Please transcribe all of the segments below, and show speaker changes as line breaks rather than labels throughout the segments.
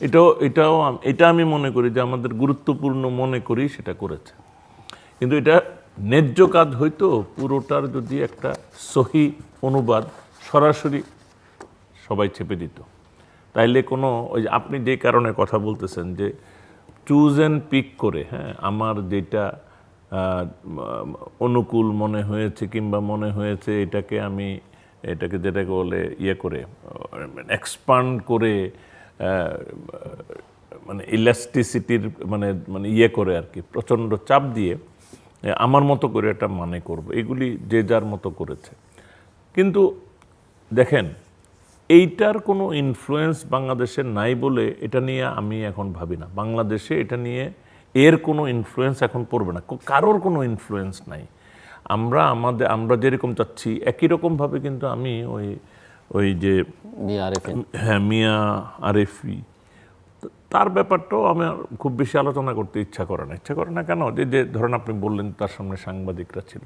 এটাও এটাও এটা আমি মনে করি যে আমাদের গুরুত্বপূর্ণ মনে করি সেটা করেছে। কিন্তু এটা ন্যায্য কাজ হয়তো পুরোটার যদি একটা সহি অনুবাদ সরাসরি সবাই চেপে দিত। তাইলে কোনো, ওই আপনি যে কারণে কথা বলতেছেন যে চুজ অ্যান্ড পিক করে হ্যাঁ আমার যেটা অনুকূল মনে হয়েছে কিংবা মনে হয়েছে এটাকে আমি, এটাকে যেটাকে বলে ইয়ে করে এক্সপান্ড করে মানে ইলাস্টিসিটির মানে মানে ইয়ে করে আর কি, প্রচণ্ড চাপ দিয়ে আমার মতো করে এটা মানে করব। এগুলি যে যার মতো করেছে। কিন্তু দেখেন, এইটার কোনো ইনফ্লুয়েন্স বাংলাদেশের নাই বলে এটা নিয়ে আমি এখন ভাবি না। বাংলাদেশে এটা নিয়ে এর কোনো ইনফ্লুয়েন্স এখন পড়বে না। কারোর কোনো ইনফ্লুয়েন্স নাই। আমরা আমাদের, আমরা যেরকম চাচ্ছি, একই রকমভাবে কিন্তু আমি ওই ওই যে হ্যাঁ মিয়া আরেফি। তার ব্যাপারটাও আমার খুব বেশি আলোচনা করতে ইচ্ছা করে না। ইচ্ছা করে না কেন? যে যে ধরেন আপনি বললেন তার সামনে সাংবাদিকরা ছিল।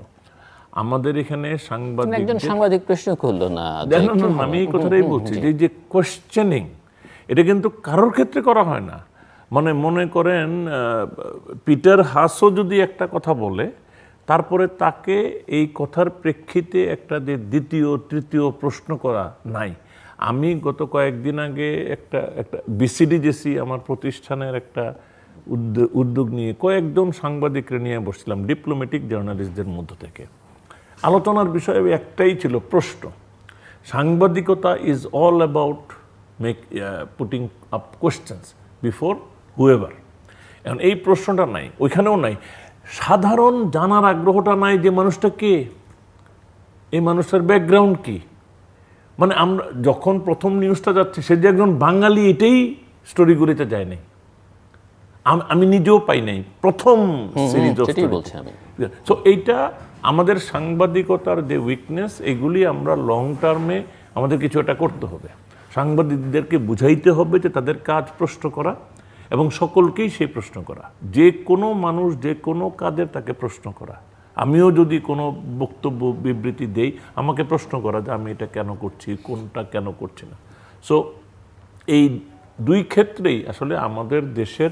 আমাদের এখানে সাংবাদিক
একজন সাংবাদিক প্রশ্ন করল না,
আমি এই কথাটাই বলছি যে যে কোশ্চেনিং এটা কিন্তু কারোর ক্ষেত্রে করা হয় না। মানে মনে করেন পিটার হাসও যদি একটা কথা বলে তারপরে তাকে এই কথার প্রেক্ষিতে একটা যে দ্বিতীয়, তৃতীয় প্রশ্ন করা নাই। আমি গত কয়েকদিন আগে একটা একটা বিসিডিজেসি আমার প্রতিষ্ঠানের একটা উদ্যোগ নিয়ে কয়েকজন সাংবাদিকরা নিয়ে বসছিলাম ডিপ্লোম্যাটিক জার্নালিস্টদের মধ্য থেকে। আলোচনার বিষয় একটাই ছিল প্রশ্ন। সাংবাদিকতা is all about make putting up questions before whoever এখন এই প্রশ্নটা নাই, ওইখানেও নাই। সাধারণ জানার আগ্রহটা নাই যে মানুষটা কে? এই মানুষটার ব্যাকগ্রাউন্ড কি? মানে আমরা যখন প্রথম নিউজটা যাচ্ছে সে যে একজন বাঙালি এটাই স্টোরিগুলিতে যায় নাই। আমি নিজেও পাই নাই। প্রথম সিরিজ
সেটাই বলছি আমি।
সো এইটা আমাদের সাংবাদিকতার যে উইকনেস এগুলি আমরা লং টার্মে আমাদের কিছু একটা করতে হবে। সাংবাদিকদেরকে বুঝাইতে হবে যে তাদের কাজ প্রশ্ন করা এবং সকলকেই সেই প্রশ্ন করা। যে কোনো মানুষ, যে কোনো কাজের তাকে প্রশ্ন করা। আমিও যদি কোনো বক্তব্য, বিবৃতি দেই, আমাকে প্রশ্ন করা যে আমি এটা কেন করছি, কোনটা কেন করছি না। সো এই দুই ক্ষেত্রেই আসলে আমাদের দেশের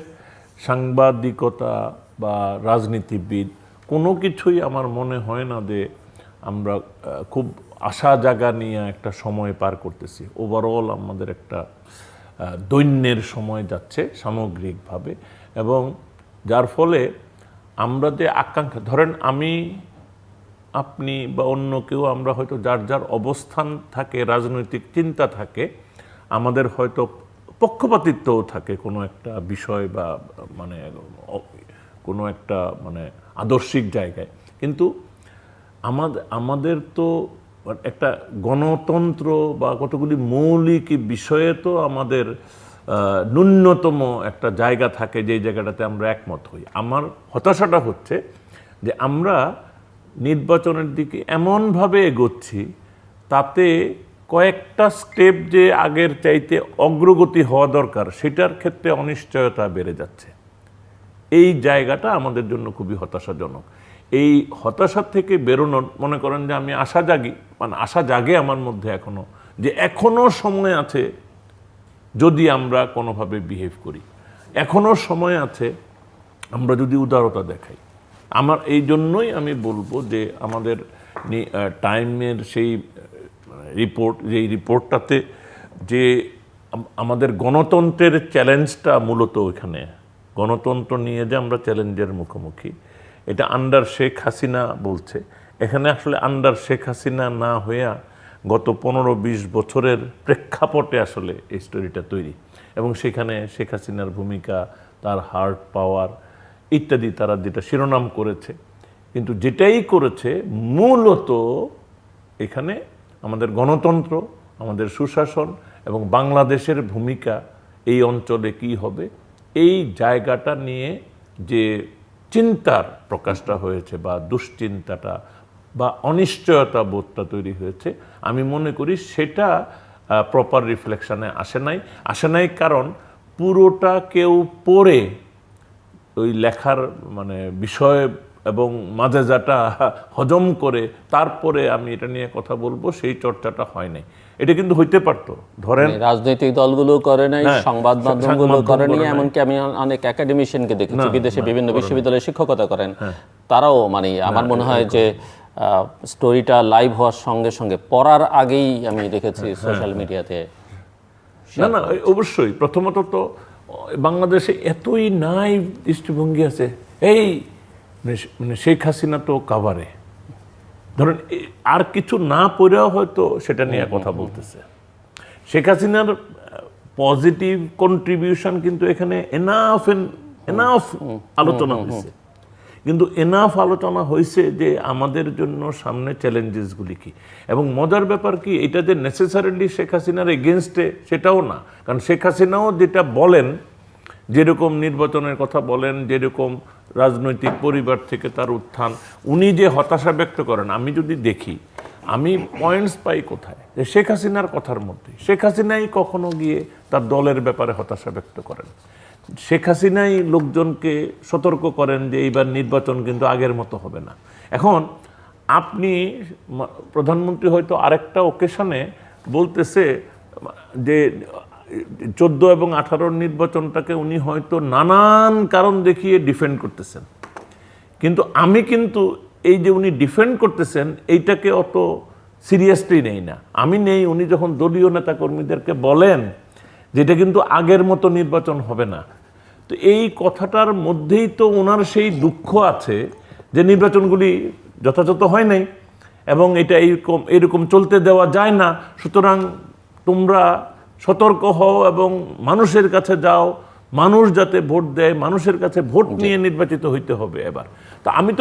সাংবাদিকতা বা রাজনীতিবিদ, কোনো কিছুই আমার মনে হয় না যে আমরা খুব আশা জাগা নিয়ে একটা সময় পার করতেছি। ওভারঅল আমাদের একটা দৈন্যের সময় যাচ্ছে সামগ্রিকভাবে এবং যার ফলে আমরা যে আকাঙ্ক্ষা, ধরেন আমি, আপনি বা অন্য কেউ, আমরা হয়তো যার যার অবস্থান থাকে, রাজনৈতিক চিন্তা থাকে, আমাদের হয়তো পক্ষপাতিত্বও থাকে কোনো একটা বিষয় বা মানে কোনো একটা মানে আদর্শিক জায়গায়। কিন্তু আমাদের আমাদের তো একটা গণতন্ত্র বা কতগুলি মৌলিক বিষয়ে তো আমাদের ন্যূনতম একটা জায়গা থাকে যেই জায়গাটাতে আমরা একমত হই। আমার হতাশাটা হচ্ছে যে আমরা নির্বাচনের দিকে এমনভাবে এগোচ্ছি তাতে কয়েকটা স্টেপ যে আগের চাইতে অগ্রগতি হওয়া দরকার সেটার ক্ষেত্রে অনিশ্চয়তা বেড়ে যাচ্ছে। এই জায়গাটা আমাদের জন্য খুবই হতাশাজনক। এই হতাশা থেকে বেরোনোর, মনে করেন যে আমি আশা জাগি মানে আশা জাগে আমার মধ্যে এখনও, যে এখনও সময় আছে যদি আমরা কোনোভাবে বিহেভ করি। এখনও সময় আছে আমরা যদি উদারতা দেখাই। আমার, এই জন্যই আমি বলব যে আমাদের টাইমের সেই রিপোর্ট যেই রিপোর্টটাতে যে আমাদের গণতন্ত্রের চ্যালেঞ্জটা মূলত ওইখানে গণতন্ত্র নিয়ে যে আমরা চ্যালেঞ্জের মুখোমুখি। এটা আন্ডার শেখ হাসিনা বলছে। এখানে আসলে আন্ডার শেখ হাসিনা না হইয়া গত পনেরো বিশ বছরের প্রেক্ষাপটে আসলে এই স্টোরিটা তৈরি। এবং সেখানে শেখ হাসিনার ভূমিকা, তার হার্ট পাওয়ার ইত্যাদি তারা যেটা শিরোনাম করেছে। কিন্তু যেটাই করেছে মূলত এখানে আমাদের গণতন্ত্র, আমাদের সুশাসন এবং বাংলাদেশের ভূমিকা এই অঞ্চলে কি হবে, এই জায়গাটা নিয়ে যে চিন্তার প্রকাশটা হয়েছে বা দুশ্চিন্তাটা বা অনিশ্চয়তা বোধটা তৈরি হয়েছে, আমি মনে করি সেটা প্রপার রিফ্লেকশানে আসে নাই। আসে নাই কারণ পুরোটা কেউ পড়ে ওই লেখার মানে বিষয় এবং মাঝেজাটা হজম করে তারপরে আমি এটা নিয়ে কথা বলব সেই চর্চাটা হয় নাই। এটা কিন্তু হইতে পারতো। ধরেন
মানে রাজনৈতিক দলগুলো করে নাই
হ্যাঁ,
সংবাদ মাধ্যমগুলো
করে নাই।
এমনকি আমি অনেক একাডেমিশিয়ানকে দেখেছি বিদেশে বিভিন্ন বিশ্ববিদ্যালয়ে শিক্ষকতা করেন।
হ্যাঁ।
তারাও মানে আমার মনে হয় যে স্টোরিটা লাইভ হওয়ার সঙ্গে সঙ্গে পড়ার আগেই আমি দেখেছি
হ্যাঁ,
সোশ্যাল মিডিয়াতে
না না অবশ্যই। প্রথমত তো বাংলাদেশে এতই নাই দৃষ্টিভঙ্গি আছে। এই মানে মানে শেখ হাসিনা তো কাবারে। ধরেন আর কিছু না পড়েও হয়তো সেটা নিয়ে কথা বলতেছে। শেখ হাসিনার পজিটিভ কন্ট্রিবিউশন কিন্তু এখানে এনাফ এনাফ আলোচনা হয়েছে। কিন্তু এনাফ আলোচনা হয়েছে যে আমাদের জন্য সামনে চ্যালেঞ্জেসগুলি কি। এবং মজার ব্যাপার কি এটা যে নেসেসারিলি শেখ হাসিনার এগেনস্টে সেটাও না। কারণ শেখ হাসিনাও যেটা বলেন যেরকম নির্বাচনের কথা বলেন, যেরকম রাজনৈতিক পরিবার থেকে তার উত্থান, উনি যে হতাশা ব্যক্ত করেন, আমি যদি দেখি, আমি পয়েন্টস পাই কোথায়? যে শেখ হাসিনার কথার মধ্যে। শেখ হাসিনাই কখনো গিয়ে তার দলের ব্যাপারে হতাশা ব্যক্ত করেন। শেখ হাসিনাই লোকজনকে সতর্ক করেন যে এইবার নির্বাচন কিন্তু আগের মতো হবে না। এখন আপনি, প্রধানমন্ত্রী হয়তো আরেকটা ওকেশনে বলতেছে যে চোদ্দ এবং আঠারোর নির্বাচনটাকে উনি হয়তো নানান কারণ দেখিয়ে ডিফেন্ড করতেছেন। কিন্তু আমি কিন্তু এই যে উনি ডিফেন্ড করতেছেন, এইটাকে অত সিরিয়াসলি নেই না। আমি নেই, উনি যখন দলীয় নেতাকর্মীদেরকে বলেন যে এটা কিন্তু আগের মতো নির্বাচন হবে না। তো এই কথাটার মধ্যেই তো ওনার সেই দুঃখ আছে যে নির্বাচনগুলি যথাযথ হয় নাই এবং এটা এইরকম এরকম চলতে দেওয়া যায় না। সুতরাং তোমরা সতর্ক হও এবং মানুষের কাছে যাও। মানুষ যাতে ভোট দেয় মানুষের কাছে ভোট নিয়ে নির্বাচিত হইতে হবে এবার। তা আমি তো